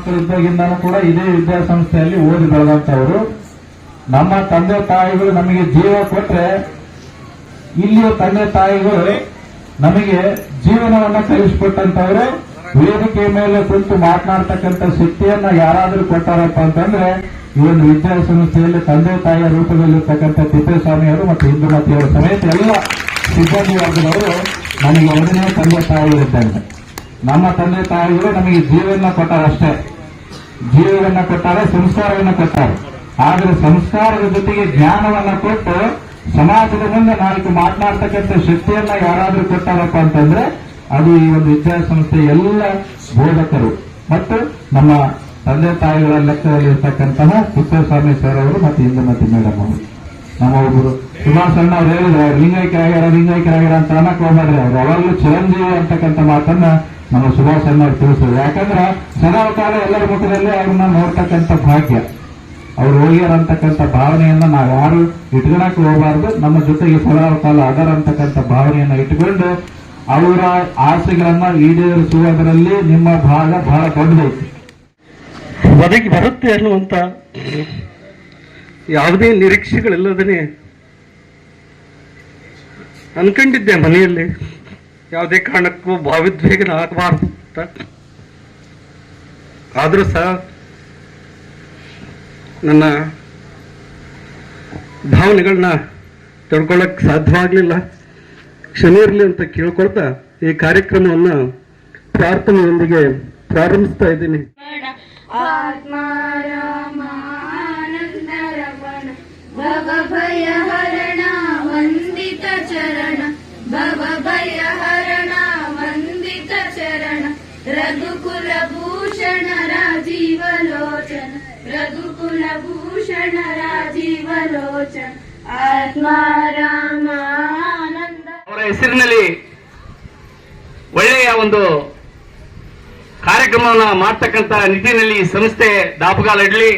ಮಕ್ಕಳಿದ್ದಾಗಿಂದನೂ ಕೂಡ ಇದೇ ವಿದ್ಯಾಸಂಸ್ಥೆಯಲ್ಲಿ ಓದಿ ಬೆಳೆದಂತವರು ನಮ್ಮ ತಂದೆ ತಾಯಿಗಳು ನಮಗೆ ಜೀವ ಕೊಟ್ಟರೆ ಇಲ್ಲಿಯ ತಂದೆ ತಾಯಿಗಳು ನಮಗೆ ಜೀವನವನ್ನ ಕಲಿಸಿಕೊಟ್ಟಂತವರು ವೇದಿಕೆ ಮೇಲೆ ಕುಂತು ಮಾತನಾಡ್ತಕ್ಕಂಥ ಶಕ್ತಿಯನ್ನ ಯಾರಾದರೂ ಕೊಟ್ಟಾರಪ್ಪ ಅಂತಂದ್ರೆ ಈ ಒಂದು ವಿದ್ಯಾಸಂಸ್ಥೆಯಲ್ಲಿ ತಂದೆ ತಾಯಿಯ ರೂಪದಲ್ಲಿರ್ತಕ್ಕಂಥ ತಿಪ್ಪೇಸ್ವಾಮಿಯವರು ಮತ್ತು ಇಂದುಮತಿಯವರ ಸಮೇತ ಎಲ್ಲ ಸಿಬ್ಬಂದಿ ವರ್ಗದವರು ನನಗೆ ಎರಡನೇ ತಂದೆ ತಾಯಿಗಳಿದ್ದಂತೆ ನಮ್ಮ ತಂದೆ ತಾಯಿಗಳು ನಮಗೆ ಜೀವನ ಕೊಟ್ಟಾರಷ್ಟೇ ಜೀವವನ್ನು ಕೊಟ್ಟಾರೆ, ಸಂಸ್ಕಾರವನ್ನು ಕೊಟ್ಟಾರೆ. ಆದರೆ ಸಂಸ್ಕಾರದ ಜೊತೆಗೆ ಜ್ಞಾನವನ್ನ ಕೊಟ್ಟು ಸಮಾಜದ ಮುಂದೆ ನಾಲ್ಕು ಮಾತನಾಡ್ತಕ್ಕಂಥ ಶಕ್ತಿಯನ್ನ ಯಾರಾದರೂ ಕೊಟ್ಟಾರಪ್ಪ ಅಂತಂದ್ರೆ ಅದು ಈ ಒಂದು ವಿದ್ಯಾಸಂಸ್ಥೆ ಎಲ್ಲ ಬೋಧಕರು. ಮತ್ತು ನಮ್ಮ ತಂದೆ ತಾಯಿಗಳ ಲೆಕ್ಕದಲ್ಲಿ ಇರ್ತಕ್ಕಂತಹ ತಿಪ್ಪೇಸ್ವಾಮಿ ಸರ್ ಅವರು ಮತ್ತು ಇಂದುಮತಿ ಮೇಡಮ್ ಅವರು. ನಮ್ಮ ಒಬ್ಬರು ಸುಭಾಷ್ ಅಣ್ಣ ಅವ್ರು ಹೇಳಿದ್ರೆ, ಲಿಂಗೈಕ್ಯರಾಗ್ಯಾರ ಲಿಂಗೈಕ್ಯರಾಗ್ಯಾರ ಅಂತ ಅನ್ನಕ್ ಹೋಗ್ಬೇಡ್ರಿ. ಅವ್ರು ಚಿರಂಜೀವಿ ಅಂತಕ್ಕಂಥ ಮಾತನ್ನ ನಮ್ಮ ಸುಭಾಷ್ ಅನ್ನ ತಿಳಿಸಿದ್ರು. ಯಾಕಂದ್ರೆ ಸದಾ ಕಾಲ ಎಲ್ಲರ ಮುಖದಲ್ಲಿ ಅವ್ರನ್ನ ನೋಡ್ತಕ್ಕಂಥ ಭಾಗ್ಯ. ಅವ್ರು ಹೋಗ್ಯಾರ ಅಂತಕ್ಕಂಥ ಭಾವನೆಯನ್ನ ನಾವು ಯಾರು ಇಟ್ಕೊಳಕ್ ಹೋಗಬಾರ್ದು. ನಮ್ಮ ಜೊತೆಗೆ ಸದಾ ಕಾಲ ಅದರ ಅಂತಕ್ಕಂಥ ಭಾವನೆಯನ್ನ ಇಟ್ಕೊಂಡು ಅವರ ಆಸೆಗಳನ್ನ ಈಡೇರಿಸುವುದರಲ್ಲಿ ನಿಮ್ಮ ಭಾಗ ಬಹಳ ದೊಡ್ಡದೈತಿ. ಬದುಕಿ ಬರುತ್ತೆ ಅನ್ನುವಂಥ ಯಾವುದೇ ನಿರೀಕ್ಷೆಗಳಿಲ್ಲದೇ ಅನ್ಕೊಂಡಿದ್ದೆ ಮನೆಯಲ್ಲಿ. ಯಾವುದೇ ಕಾರಣಕ್ಕೂ ಭಾವಿದ್ವೇಗನ ಆಗಬಾರ್ದು ಅಂತ. ಆದರೂ ಸಹ ನನ್ನ ಭಾವನೆಗಳನ್ನ ತಡ್ಕೊಳ್ಳೋಕ್ಕೆ ಸಾಧ್ಯವಾಗಲಿಲ್ಲ. ಕ್ಷಮಿರಲಿ ಅಂತ ಕೇಳ್ಕೊಳ್ತಾ ಈ ಕಾರ್ಯಕ್ರಮವನ್ನ ಪ್ರಾರ್ಥನೆಯೊಂದಿಗೆ ಪ್ರಾರಂಭಿಸ್ತಾ ಇದ್ದೀನಿ. ಭಯ ಅವರ ಹೆಸರಿನಲ್ಲಿ ಒಳ್ಳೆಯ ಒಂದು ಕಾರ್ಯಕ್ರಮವನ್ನು ಮಾಡ್ತಕ್ಕಂಥ ನಿಟ್ಟಿನಲ್ಲಿ ಸಂಸ್ಥೆ ದಾಪಗಾಲಡ್ಲಿ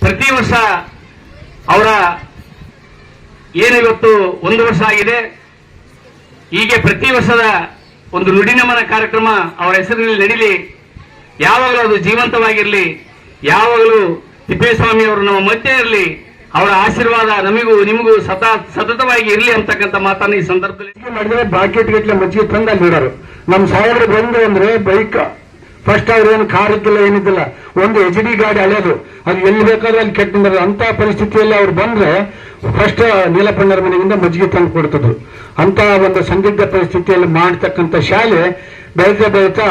ಪ್ರತಿ ವರ್ಷ ಅವರ ಏನಿವತ್ತು ಒಂದು ವರ್ಷ ಆಗಿದೆ. ಹೀಗೆ ಪ್ರತಿ ವರ್ಷದ ಒಂದು ನುಡಿನಮನ ಕಾರ್ಯಕ್ರಮ ಅವರ ಹೆಸರಿನಲ್ಲಿ ನಡೀಲಿ. ಯಾವಾಗಲೂ ಅದು ಜೀವಂತವಾಗಿರಲಿ. ಯಾವಾಗಲೂ ತಿಪ್ಪೇಸ್ವಾಮಿ ಅವರು ನಮ್ಮ ಮಧ್ಯೆ ಇರಲಿ. ಅವರ ಆಶೀರ್ವಾದ ನಮಗೂ, ನಿಮಗೂ ಸದಾ ಸತತವಾಗಿ ಇರಲಿ ಅಂತಕ್ಕಂಥ ಮಾತನ್ನು ಈ ಸಂದರ್ಭದಲ್ಲಿ ಮಾಡಿದ್ರೆ ಬಾಕೆಟ್ ಗಟ್ಲೆ ಮಜ್ಜಿಗೆ ತಂದು ಅಲ್ಲಿ ನಮ್ಮ ಸಾಹೇಬ್ರು ಬಂದು ಅಂದ್ರೆ ಬೈಕ್ ಫಸ್ಟ್ ಅವ್ರು ಏನು ಕಾರ್ ಇದ್ದಿಲ್ಲ, ಏನಿದ್ದಿಲ್ಲ, ಒಂದು ಎಚ್ ಡಿ ಗಾಡಿ ಅಳೆಯೋದು ಅದು ಎಲ್ಲಿ ಬೇಕಾದ್ರೂ ಅಲ್ಲಿ ಕೆಟ್ಟ ಅಂತ ಪರಿಸ್ಥಿತಿಯಲ್ಲಿ ಅವ್ರು ಬಂದ್ರೆ ಫಸ್ಟ್ ನೀಲಪಣ್ಣರ ಮನೆಯಿಂದ ಮಜ್ಜಿಗೆ ತಂದು ಕೊಡ್ತಿದ್ರು. ಅಂತ ಒಂದು ಸಂದಿಗ್ಧ ಪರಿಸ್ಥಿತಿಯಲ್ಲಿ ಮಾಡ್ತಕ್ಕಂಥ ಶಾಲೆ ಬೆಳೀತಾ ಬೆಳೀತಾ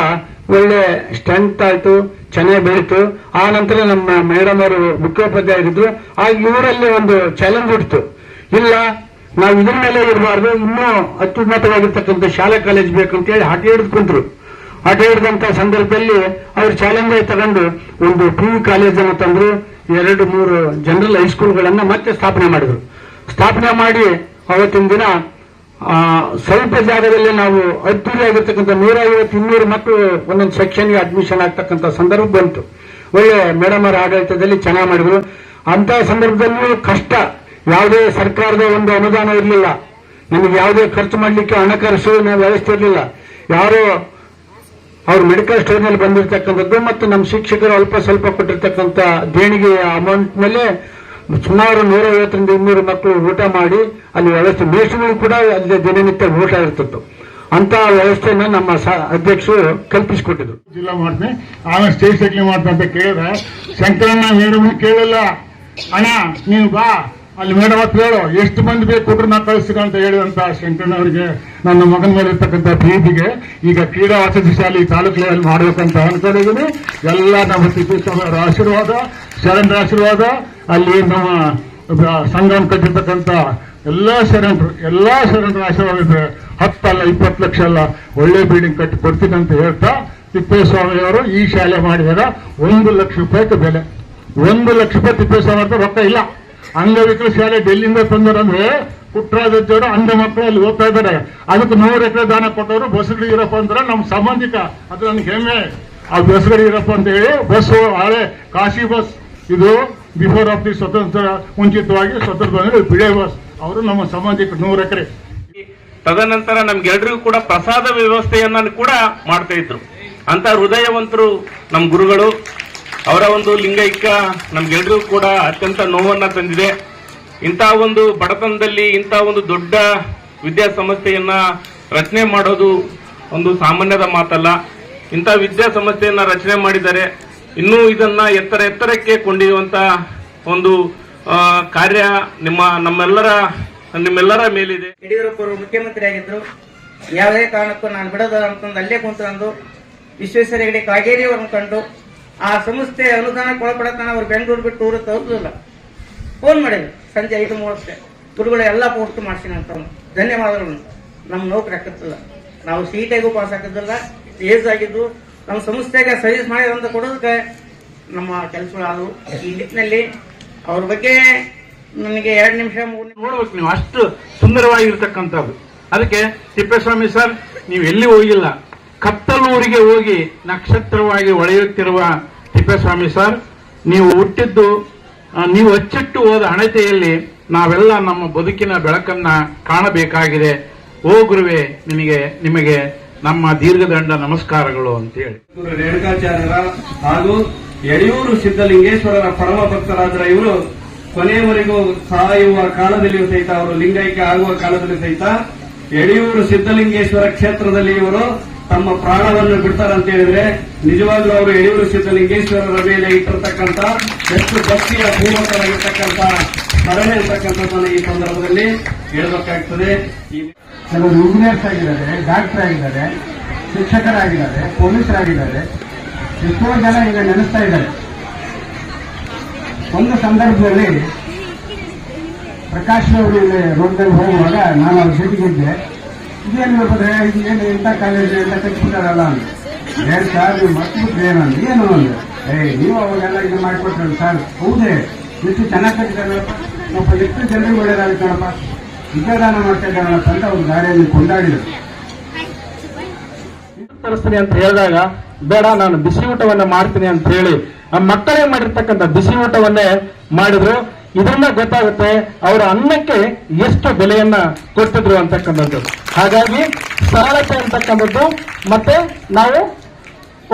ಒಳ್ಳೆ ಸ್ಟ್ರೆಂತ್ ಆಯ್ತು ಚೆನ್ನಾಗಿ ಬೆಳೀತು. ಆ ನಂತರ ನಮ್ಮ ಮೇಡಮ್ ಅವರು ಮುಖ್ಯೋಪಾಧ್ಯಾಯರಿದ್ರು ಆ ಇವರಲ್ಲಿ ಒಂದು ಚಾಲೆಂಜ್ ಹುಟ್ಟಿತು ಇಲ್ಲ, ನಾವು ಇದ್ರ ಮೇಲೆ ಇರಬಾರ್ದು, ಇನ್ನೂ ಅತ್ಯುನ್ನತವಾಗಿರ್ತಕ್ಕಂಥ ಶಾಲಾ ಕಾಲೇಜ್ ಬೇಕು ಅಂತ ಹೇಳಿ ಹಠ ಹಿಡಿದುಕೊಂಡ್ರು ಹಠ ಹಿಡಿದಂತ ಸಂದರ್ಭದಲ್ಲಿ ಅವರು ಚಾಲೆಂಜ್ ತಗೊಂಡು ಒಂದು ಪಿ ಯು ಕಾಲೇಜನ್ನು ತಂದ್ರು. ಎರಡು, ಮೂರು ಜನರಲ್ ಹೈಸ್ಕೂಲ್ಗಳನ್ನ ಮತ್ತೆ ಸ್ಥಾಪನೆ ಮಾಡಿದ್ರು. ಸ್ಥಾಪನೆ ಮಾಡಿ ಅವತ್ತಿನ ದಿನ ಸ್ವಲ್ಪ ಜಾಗದಲ್ಲಿ ನಾವು ಅದ್ದೂರಿಯಾಗಿರ್ತಕ್ಕಂಥ ನೂರ ಐವತ್ತು ಇನ್ನೂರು ಮಕ್ಕಳು ಒಂದೊಂದು ಸೆಕ್ಷನ್ಗೆ ಅಡ್ಮಿಷನ್ ಆಗ್ತಕ್ಕಂಥ ಸಂದರ್ಭ ಬಂತು. ಒಳ್ಳೆ ಮೇಡಮ್ ಅವರ ಆಡಳಿತದಲ್ಲಿ ಚೆನ್ನಾಗಿ ಮಾಡಿದ್ರು. ಅಂತ ಸಂದರ್ಭದಲ್ಲೂ ಕಷ್ಟ. ಯಾವುದೇ ಸರ್ಕಾರದ ಒಂದು ಅನುದಾನ ಇರಲಿಲ್ಲ. ನಮಗೆ ಯಾವುದೇ ಖರ್ಚು ಮಾಡಲಿಕ್ಕೆ ಹಣಕಾಸು ವ್ಯವಸ್ಥೆ ಇರಲಿಲ್ಲ. ಯಾರೋ ಅವ್ರ ಮೆಡಿಕಲ್ ಸ್ಟೋರ್ನಲ್ಲಿ ಬಂದಿರತಕ್ಕಂಥದ್ದು ಮತ್ತು ನಮ್ಮ ಶಿಕ್ಷಕರು ಅಲ್ಪ ಸ್ವಲ್ಪ ಕೊಟ್ಟಿರ್ತಕ್ಕಂಥ ದೇಣಿಗೆಯ ಅಮೌಂಟ್ ಮೇಲೆ ಸುಮಾರು ನೂರ ಐವತ್ತರಿಂದ ಇನ್ನೂರು ಮಕ್ಕಳು ಊಟ ಮಾಡಿ, ಅಲ್ಲಿ ವ್ಯವಸ್ಥೆ ಮೇಷ್ಟ್ರುಗಳು ಕೂಡ ಅಲ್ಲಿ ದಿನನಿತ್ಯ ಊಟ ಇರ್ತಿತ್ತು ಅಂತ ವ್ಯವಸ್ಥೆಯನ್ನ ನಮ್ಮ ಅಧ್ಯಕ್ಷರು ಕಲ್ಪಿಸಿಕೊಟ್ಟಿದ್ರು. ಜಿಲ್ಲಾ ಮಾಡ್ತೀನಿ ಆಮೇಲೆ ಸ್ಟೇಟ್ ಸೆಟ್ಲಿ ಅಂತ ಕೇಳಿದ್ರೆ, ಶಂಕರಣ್ಣ, ಮೇಡಮ್ ಕೇಳಲ್ಲ? ಅಣ್ಣ, ನೀನು ಬಾ. ಅಲ್ಲಿ ಮೇಡಮ್ ಹತ್ರ ಹೇಳು, ಎಷ್ಟು ಮಂದಿ ಬೇಕು ಕೊಟ್ಟರು ನಾ ಕಳಿಸ್ತೀನಿ ಅಂತ ಹೇಳಿದಂತ ಶಂಕರಣ್ಣವರಿಗೆ ನನ್ನ ಮಗನ ಮೇಲೆ ಇರ್ತಕ್ಕಂಥ ಪ್ರೀತಿಗೆ, ಈಗ ಕ್ರೀಡಾ ವಸತಿ ಶಾಲೆ ತಾಲೂಕು ಲೆವೆಲ್ ಮಾಡ್ಬೇಕಂತ ಅನ್ಕೊಂಡಿದ್ದೀನಿ. ಎಲ್ಲ ನಮ್ಮ ಸಿದ್ದೇಶ್ವರ ಆಶೀರ್ವಾದ, ಶರಣರ ಆಶೀರ್ವಾದ ಅಲ್ಲಿ ನಮ್ಮ ಸಂಘ ಕಟ್ಟಿರ್ತಕ್ಕಂಥ ಎಲ್ಲ ಶರಣರು, ಎಲ್ಲ ಶರಣರ ಆಶೀರ್ವಾದ ಇದ್ರೆ ಹತ್ತಲ್ಲ ಇಪ್ಪತ್ತು ಲಕ್ಷ ಅಲ್ಲ, ಒಳ್ಳೆ ಬಿಲ್ಡಿಂಗ್ ಕಟ್ಟಿ ಕೊಡ್ತೀನಿ ಅಂತ ಹೇಳ್ತಾ ತಿಪ್ಪೇಸ್ವಾಮಿ ಅವರು ಈ ಶಾಲೆ ಮಾಡಿದಾಗ ಒಂದು ಲಕ್ಷ ರೂಪಾಯಿಗೆ ಬೆಲೆ. ಒಂದು ಲಕ್ಷ ರೂಪಾಯಿ ತಿಪ್ಪೇಸ್ವಾಮಿ ಅಂತ ರೊಕ್ಕ ಇಲ್ಲ. ಅಂಗವಿಕಲ ಶಾಲೆ ಡೆಲ್ಲಿಂದ ತಂದರಂದ್ರೆ ಪುಟ್ಟರಾಜವರು ಅಂಧ ಮಕ್ಕಳು ಅಲ್ಲಿ ಓದ್ತಾ ಇದ್ದಾರೆ. ಅದಕ್ಕೆ ನೂರು ಎಕರೆ ದಾನ ಕೊಟ್ಟವರು ಬಸಗಡಿ ಇರಪ್ಪ ಅಂದ್ರೆ ನಮ್ಮ ಸಂಬಂಧಿಕ. ಅದು ನನ್ಗೆ ಹೆಮ್ಮೆ. ಆ ಬಸಗಡಿ ಇರಪ್ಪ ಅಂತ ಹೇಳಿ ಬಸ್ ಹಳೆ, ಕಾಶಿ ಬಸ್. ಇದು ಬಿಫೋರ್ ಆಫ್ ದಿ ಸ್ವತಂತ್ರ, ಮುಂಚಿತವಾಗಿ ಸ್ವತಂತ್ರ ಬಿಳೆ ಬಸ್, ಅವರು ನಮ್ಮ ಸಮಾಜಕ್ಕೆ ನೂರು ಎಕರೆ. ತದನಂತರ ನಮ್ಗೆಲ್ರಿಗೂ ಕೂಡ ಪ್ರಸಾದ ವ್ಯವಸ್ಥೆಯನ್ನ ಕೂಡ ಮಾಡ್ತಾ ಇದ್ರು. ಅಂತ ಹೃದಯವಂತರು ನಮ್ಮ ಗುರುಗಳು, ಅವರ ಒಂದು ಲಿಂಗೈಕ್ಯ ನಮ್ಗೆಲ್ರಿಗೂ ಕೂಡ ಅತ್ಯಂತ ನೋವನ್ನ ತಂದಿದೆ. ಇಂಥ ಒಂದು ಬಡತನದಲ್ಲಿ ಇಂಥ ಒಂದು ದೊಡ್ಡ ವಿದ್ಯಾಸಂಸ್ಥೆಯನ್ನ ರಚನೆ ಮಾಡೋದು ಒಂದು ಸಾಮಾನ್ಯದ ಮಾತಲ್ಲ. ಇಂಥ ವಿದ್ಯಾಸಂಸ್ಥೆಯನ್ನ ರಚನೆ ಮಾಡಿದ್ದಾರೆ ಇನ್ನೂ ಇದನ್ನ ಎತ್ತರ ಎತ್ತರಕ್ಕೆ ಕೊಂಡಿರುವಂತ ಒಂದು ಕಾರ್ಯ ನಿಮ್ಮ, ನಮ್ಮೆಲ್ಲರ, ನಿಮ್ಮೆಲ್ಲರ ಮೇಲಿದೆ. ಯಡಿಯೂರಪ್ಪ ಅವರು ಮುಖ್ಯಮಂತ್ರಿ ಆಗಿದ್ರು ಯಾವುದೇ ಕಾರಣಕ್ಕೂ ನಾನು ಬಿಡದ ಅಂತಂದು ಅಲ್ಲೇ ಕುಂತ್ಕೊಂಡು ವಿಶ್ವೇಶ್ವರ ಹೆಗಡೆ ಕಾಗೇರಿ ಅವರನ್ನು ಕಂಡು, ಆ ಸಂಸ್ಥೆ ಅನುದಾನಕ್ಕೆ ಒಳಪಡತನ ಅವ್ರು ಬೆಂಗಳೂರು ಬಿಟ್ಟು ಊರು ತೋರಿಸಲಿಲ್ಲ ಫೋನ್ ಮಾಡಿದ್ರು. ಸಂಜೆ ಐದು ಮೂವತ್ತೆ ಗುರುಗಳು, ಎಲ್ಲ ಪೋಸ್ಟ್ ಮಾಡ್ತೀನಿ ಅಂತ ಧನ್ಯವಾದಗಳು. ನಮ್ಮ ನೌಕರಿ ಹಾಕತ್ತಿಲ್ಲ. ನಾವು ಸೀಟೆಗೂ ಪಾಸ್ ಹಾಕಿದ್ದಿಲ್ಲ ಏಜ್ ಆಗಿದ್ದು ನಮ್ಮ ಸಂಸ್ಥೆಗೆ ಸರ್ವಿಸ್ ಮಾಡಿದಂತ ಕೊಡೋದಕ್ಕೆ ನಮ್ಮ ಕೆಲಸಗಳು ಆದವು ಈ ನಿಟ್ಟಿನಲ್ಲಿ ಅವ್ರ ಬಗ್ಗೆ ನನಗೆ ಎರಡು ನಿಮಿಷ, ಮೂರು ನೋಡ್ಬೇಕು ನೀವು. ಅಷ್ಟು ಸುಂದರವಾಗಿರ್ತಕ್ಕಂಥದ್ದು. ಅದಕ್ಕೆ ತಿಪ್ಪೇಸ್ವಾಮಿ ಸರ್, ನೀವು ಎಲ್ಲಿ ಹೋಗಿಲ್ಲ. ಕತ್ತಲೂರಿಗೆ ಹೋಗಿ ನಕ್ಷತ್ರವಾಗಿ ಒಳೆಯುತ್ತಿರುವ ತಿಪ್ಪೇಸ್ವಾಮಿ ಸರ್, ನೀವು ಹುಟ್ಟಿದ್ದು ನೀವು ಅಚ್ಚಿಟ್ಟು ಹೋದ ಹಣತೆಯಲ್ಲಿ ನಾವೆಲ್ಲ ನಮ್ಮ ಬದುಕಿನ ಬೆಳಕನ್ನ ಕಾಣಬೇಕಾಗಿದೆ. ಓ ನಿಮಗೆ ನಿಮಗೆ ನಮ್ಮ ದೀರ್ಘದಂಡ ನಮಸ್ಕಾರಗಳು ಅಂತೇಳಿ. ರೇಣುಕಾಚಾರ್ಯರ ಹಾಗೂ ಯಡಿಯೂರು ಸಿದ್ದಲಿಂಗೇಶ್ವರರ ಪರಮ ಭಕ್ತರಾದ್ರ ಇವರು ಕೊನೆಯವರೆಗೂ ಸಾಯುವ ಕಾಲದಲ್ಲಿಯೂ ಸಹಿತ, ಅವರು ಲಿಂಗೈಕ್ಯ ಆಗುವ ಕಾಲದಲ್ಲಿ ಸಹಿತ ಯಡಿಯೂರು ಸಿದ್ದಲಿಂಗೇಶ್ವರ ಕ್ಷೇತ್ರದಲ್ಲಿ ಇವರು ತಮ್ಮ ಪ್ರಾಣವನ್ನು ಬಿಡ್ತಾರಂತ ಹೇಳಿದ್ರೆ, ನಿಜವಾಗ್ಲೂ ಅವರು ಯಡಿಯೂರು ಸಿದ್ದಲಿಂಗೇಶ್ವರರ ಮೇಲೆ ಇಟ್ಟಿರತಕ್ಕಂಥ ಎಷ್ಟು ಭಕ್ತಿಯ ಪೂರ್ವಕರಾಗಿರ್ತಕ್ಕಂಥ ಸ್ಮರಣೆ ಇರ್ತಕ್ಕಂಥದ್ದನ್ನು ಈ ಸಂದರ್ಭದಲ್ಲಿ ಹೇಳಬೇಕಾಗ್ತದೆ. ಕೆಲವರು ಇಂಜಿನಿಯರ್ಸ್ ಆಗಿದ್ದಾರೆ ಡಾಕ್ಟರ್ ಆಗಿದ್ದಾರೆ, ಶಿಕ್ಷಕರಾಗಿದ್ದಾರೆ, ಪೊಲೀಸರಾಗಿದ್ದಾರೆ. ಎಷ್ಟೋ ಜನ ಈಗ ನೆನೆಸ್ತಾ ಇದ್ದಾರೆ. ಒಂದು ಸಂದರ್ಭದಲ್ಲಿ ಪ್ರಕಾಶ್ ಅವರು ಇಲ್ಲಿ ರೋಡ್ನಲ್ಲಿ ಹೋಗುವಾಗ ನಾನು ಅವ್ರ ಜೊತೆಗಿದ್ದೆ ಇದೇನು ಹೇಳ್ತಾರೆ ಇದು ಏನು ಇಂಥ ಕಾಲೇಜ್ ಎಲ್ಲ ಕಟ್ಬಿಟ್ಟಾರಲ್ಲ ಅಂತ. ಏನ್ ಸರ್ ನೀವು ಮರ್ತ್ಬಿಟ್ರೆ ಏನಂದ್ರೆ ಏನು ಅಂದ್ರೆ ಏಯ್ ನೀವು ಅವಾಗೆಲ್ಲ ಇದು ಮಾಡಿಕೊಟ್ರಲ್ಲ ಸರ್ ಹೌದೇ, ಎಷ್ಟು ಚೆನ್ನಾಗಿ ಕಟ್ಟಿದಾರಪ್ಪ ಪಾಪ ಎಷ್ಟು ಜನರಿಗೆ ಕಾಣಪ್ಪ ವಿದ್ಯಾದಾನ ಮಾಡ್ತಾ ಅಂತ ಅವ್ರು ಗಾಡಿಯಲ್ಲಿ ಕೊಂಡಾಡಿದ್ರು. ತರಿಸ್ತೀನಿ ಅಂತ ಹೇಳಿದಾಗ, ಬೇಡ, ನಾನು ಬಿಸಿ ಊಟವನ್ನ ಮಾಡ್ತೀನಿ ಅಂತ ಹೇಳಿ ಆ ಮಕ್ಕಳೇ ಮಾಡಿರ್ತಕ್ಕಂಥ ಬಿಸಿ ಊಟವನ್ನೇ ಮಾಡಿದ್ರು. ಇದರಿಂದ ಗೊತ್ತಾಗುತ್ತೆ ಅವರ ಅನ್ನಕ್ಕೆ ಎಷ್ಟು ಬೆಲೆಯನ್ನ ಕೊಟ್ಟಿದ್ರು ಅಂತಕ್ಕಂಥದ್ದು. ಹಾಗಾಗಿ ಸರಳತೆ ಅಂತಕ್ಕಂಥದ್ದು ಮತ್ತೆ ನಾವು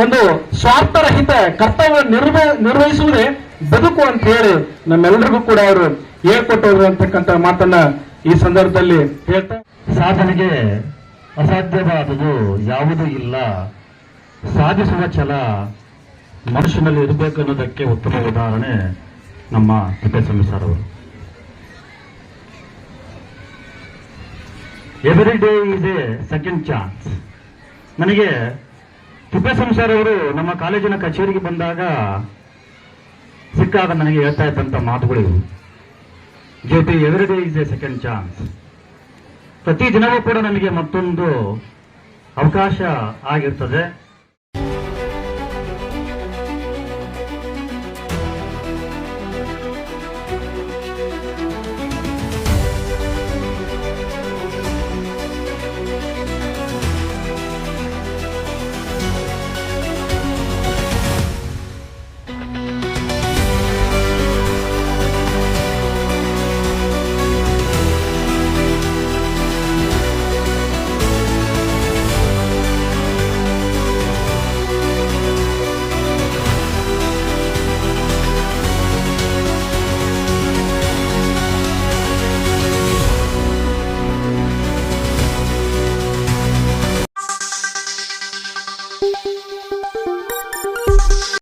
ಒಂದು ಸ್ವಾರ್ಥರಹಿತ ಕರ್ತವ್ಯ ನಿರ್ವ ನಿರ್ವಹಿಸುವುದೇ ಬದುಕು ಅಂತ ಹೇಳಿ ನಮ್ಮೆಲ್ಲರಿಗೂ ಕೂಡ ಅವರು ಹೇಳ್ಕೊಟ್ಟವರು ಅಂತಕ್ಕಂಥ ಮಾತನ್ನ ಈ ಸಂದರ್ಭದಲ್ಲಿ ಹೇಳ್ತಾ ಸಾಧನೆಗೆ ಅಸಾಧ್ಯವಾದುದು ಯಾವುದೂ ಇಲ್ಲ. ಸಾಧಿಸುವ ಛಲ ಮನುಷ್ಯನಲ್ಲಿ ಇರಬೇಕು ಅನ್ನೋದಕ್ಕೆ ಉತ್ತಮ ಉದಾಹರಣೆ ನಮ್ಮ ತಿಪ್ಪೇಸ್ವಾಮಿ ಸರ್ ಅವರು. Every day is a second chance ನನಗೆ ತಿಪ್ಪೇಸ್ವಾಮಿ ಸರ್ ಅವರು, ನಮ್ಮ ಕಾಲೇಜಿನ ಕಚೇರಿಗೆ ಬಂದಾಗ ಸಿಕ್ಕಾಗ ನನಗೆ ಹೇಳ್ತಾ ಇದ್ದಂತ ಮಾತುಗಳು Jyothi every day is a second chance ಪ್ರತಿ ದಿನವೂ ಕೂಡ ನಮಗೆ ಮತ್ತೊಂದು ಅವಕಾಶ ಆಗಿರ್ತದೆ.